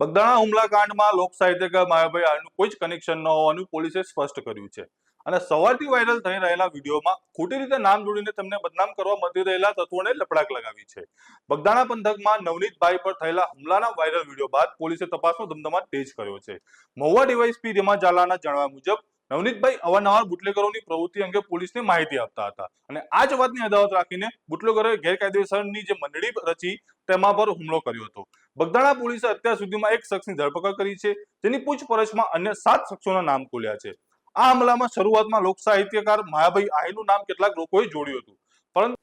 બગદાણા હુમલાકાંડમાં લોક સાહિત્યકાર માયાભાઈ આહિરનું કોઈ જ કનેક્શન ન હોવાનું પોલીસે સ્પષ્ટ કર્યું છે. અને સવારથી વાયરલ થઈ રહેલા વિડીયોમાં ખોટી રીતે નામ જોડીને તેમને બદનામ કરવા મથી રહેલા તત્વોને લપડાક લગાવી છે. બગદાણા પંથકમાં નવનીતભાઈ પર થયેલા હુમલાના વાયરલ વીડિયો બાદ પોલીસે તપાસનો ધમધમાટ તેજ કર્યો છે. મહુવા ડીવાયસપી રેમા ઝાલાના જણાવ્યા મુજબ, નવનીતભાઈ અવારનવાર બુટલેગરોની પ્રવૃત્તિ અંગે પોલીસને માહિતી આપતા હતા. અને આ જ વાતની અદાવત રાખીને બુટલેગરોએ ગેરકાયદેસરની જે મંડળી રચી, તેમાં પર હુમલો કર્યો હતો. બગદાણા પોલીસે અત્યાર સુધીમાં એક શખ્સની ધરપકડ કરી છે. જેની પૂછપરછમાં અન્ય સાત શખ્સોના નામ ખોલ્યા છે. આ હમલામાં શરૂઆતમાં લોક સાહિત્યકાર માયાભાઈ આહિરનું નામ કેટલાક લોકોએ જોડ્યું હતું. પરંતુ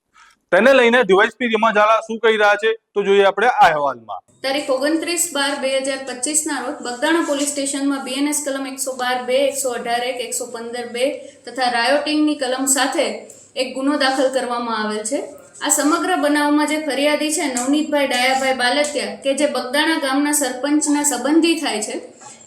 તેને લઈને ડીવાયસપી રીમા ઝાલા શું કહી રહ્યા છે? તો જોઈએ આપણે આ અહેવાલમાં. તારીખ ઓગણત્રીસ બાર બે હજાર પચીસના રોજ બગદાણા પોલીસ સ્ટેશનમાં બીએનએસ કલમ એકસો બાર બે, એકસો અઢાર એક, એકસો પંદર બે તથા રાયોટિંગની કલમ સાથે એક ગુનો દાખલ કરવામાં આવેલ છે. આ સમગ્ર બનાવમાં જે ફરિયાદી છે નવનીતભાઈ ડાયાભાઈ બાલતિયા કે જે બગદાણા ગામના સરપંચના સંબંધી થાય છે,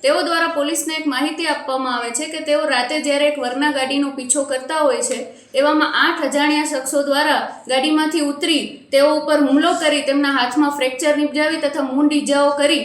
તેઓ દ્વારા પોલીસને એક માહિતી આપવામાં આવે છે કે તેઓ રાતે જ્યારે એક વરના ગાડીનો પીછો કરતા હોય છે, એવામાં આઠ અજાણ્યા શખ્સો દ્વારા ગાડીમાંથી ઉતરી તેઓ ઉપર હુમલો કરી તેમના હાથમાં ફ્રેક્ચર નિપજાવી તથા મૂંડ ઇજાઓ કરી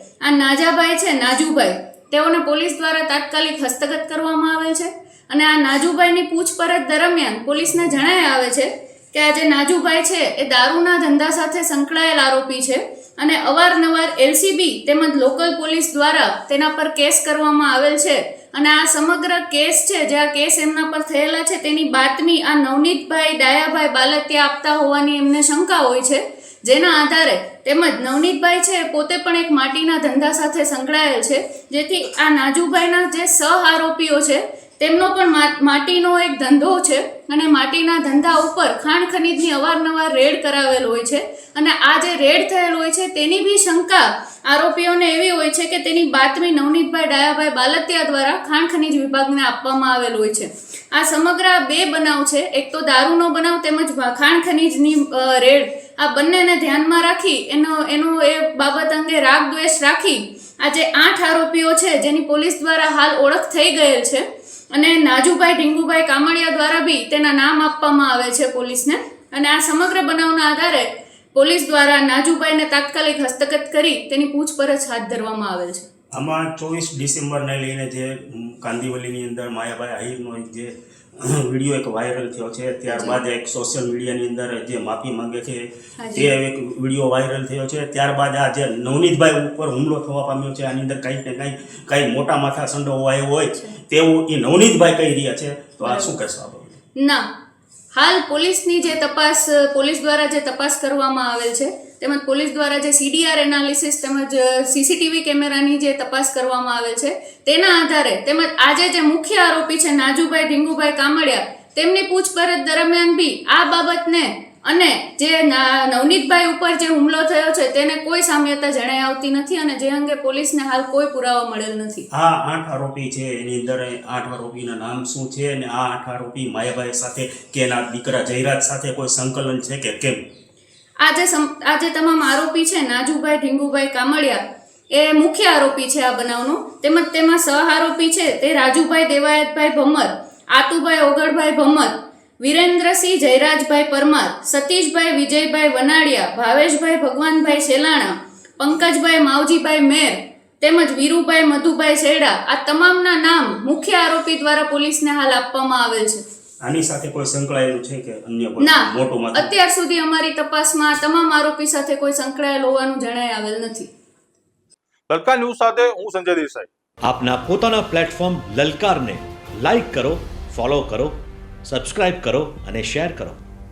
આ નાજાભાઈ છે, નાજુભાઈ. તેઓને પોલીસ દ્વારા તાત્કાલિક હસ્તગત કરવામાં આવેલ છે અને આ નાજુભાઈની પૂછપરછ દરમિયાન પોલીસને જણાય આવે છે કે આ જે નાજુભાઈ છે, એ દારૂના ધંધા સાથે સંકળાયેલ આરોપી છે અને અવારનવાર એલસીબી તેમજ લોકલ પોલીસ દ્વારા તેના પર કેસ કરવામાં આવેલ છે અને આ સમગ્ર કેસ છે, જે આ કેસ એમના પર થયેલા છે, તેની બાતમી આ નવનીતભાઈ, ડાયાભાઈ બાલતિયા આપતા હોવાની એમને શંકા હોય છે જેના આધારે તેમજ નવનીતભાઈ છે પોતે પણ એક માટીના ધંધા સાથે સંકળાયેલ છે, જેથી આ નાજુભાઈના જે સહ આરોપીઓ છે, તેમનો પણ માટીનો એક ધંધો છે અને માટીના ધંધા ઉપર ખાણ ખનીજની અવારનવાર રેડ કરાવેલ હોય છે અને આ જે રેડ થયેલ હોય છે તેની બી શંકા આરોપીઓને એવી હોય છે કે તેની બાતમી નવનીતભાઈ ડાયાભાઈ બાલતિયા દ્વારા ખાણ ખનીજ વિભાગને આપવામાં આવેલ હોય છે. આ સમગ્ર બે બનાવ છે, એક તો દારૂનો બનાવ તેમજ ખાણ ખનીજની રેડ આ બંનેને ધ્યાનમાં રાખી એનો એનો એ બાબત અંગે રાગ દ્વેષ રાખી આજે આઠ આરોપીઓ છે જેની પોલીસ દ્વારા હાલ ઓળખ થઈ ગયેલ છે. અને નાજુભાઈ ઢીંગુભાઈ કામળિયા દ્વારા બી તેના નામ આપવામાં આવે છે પોલીસને. અને આ સમગ્ર બનાવના આધારે પોલીસ દ્વારા નાજુભાઈને તાત્કાલિક હસ્તગત કરી તેની પૂછપરછ હાથ ધરવામાં આવેલ છે. આમાં ચોવીસ ડિસેમ્બરને લઈને જે કાંદીવલીની અંદર માયાભાઈ આહિરનો જે વીડિયો એક વાયરલ થયો છે. ત્યારબાદ એક સોશિયલ મીડિયાની અંદર જે માફી માંગે છે તે એક વીડિયો વાયરલ થયો છે. ત્યારબાદ આ જે નવનીતભાઈ ઉપર હુમલો થવા પામ્યો છે આની અંદર કંઈક ને કંઈક કંઈ મોટા માથા સંડોવાયો હોય તેવું એ નવનીતભાઈ કહી રહ્યા છે. તો આ શું કહેશો આપણે ના. હાલ પોલીસની જે તપાસ પોલીસ દ્વારા જે તપાસ કરવામાં આવેલ છે તેમજ પોલીસ દ્વારા જે સીડીઆર એનાલિસિસ તેમજ સીસીટીવી કેમેરાની જે તપાસ કરવામાં આવે છે, તેના આધારે તેમજ આજે જે મુખ્ય આરોપી છે નાજુભાઈ ઢીંગુભાઈ કામડિયા, તેમની પૂછપરછ દરમિયાન બી આ બાબતને અને જે નવનીતભાઈ ઉપર જે હુમલો થયો છે તેને કોઈ સામ્યતા જણાઈ આવતી નથી અને જે અંગે પોલીસને હાલ કોઈ પુરાવા મળેલ નથી. આ આઠ આરોપી છે, એની અંદર આઠ આરોપીના નામ શું છે અને આ આઠ આરોપી માયાભાઈ સાથે કે એના દીકરા જયરાજ સાથે કોઈ સંકલન છે કે કેમ? આ જે આ તમામ આરોપી છે નાજુભાઈ ઢીંગુભાઈ કામળિયા, એ મુખ્ય આરોપી છે આ બનાવનો. તેમજ તેમાં સહ આરોપી છે તે રાજુભાઈ દેવાયતભાઈ ભમર, આતુભાઈ ઓગળભાઈ ભમર, વિરેન્દ્રસિંહ જયરાજભાઈ પરમાર, સતીશભાઈ વિજયભાઈ વનાડિયા, ભાવેશભાઈ ભગવાનભાઈ સેલાણા પંકજભાઈ માવજીભાઈ મેર, તેમજ વીરુભાઈ મધુભાઈ શેડા આ તમામના નામ મુખ્ય આરોપી દ્વારા પોલીસને હાલ આપવામાં આવેલ છે. આની સાથે કોઈ સંકળાયેલું છે કે અન્ય કોઈ ના મોટું અત્યાર સુધી અમારી તપાસમાં તમામ આરોપી સાથે કોઈ સંકળાયેલ હોવાનું જણાય આવેલ નથી. લલકા ન્યૂઝ સાથે હું સંજય દેસાઈ. આપના પોતાના પ્લેટફોર્મ લલકારને લાઈક કરો ફોલો કરો સબસ્ક્રાઇબ કરો અને શેર કરો.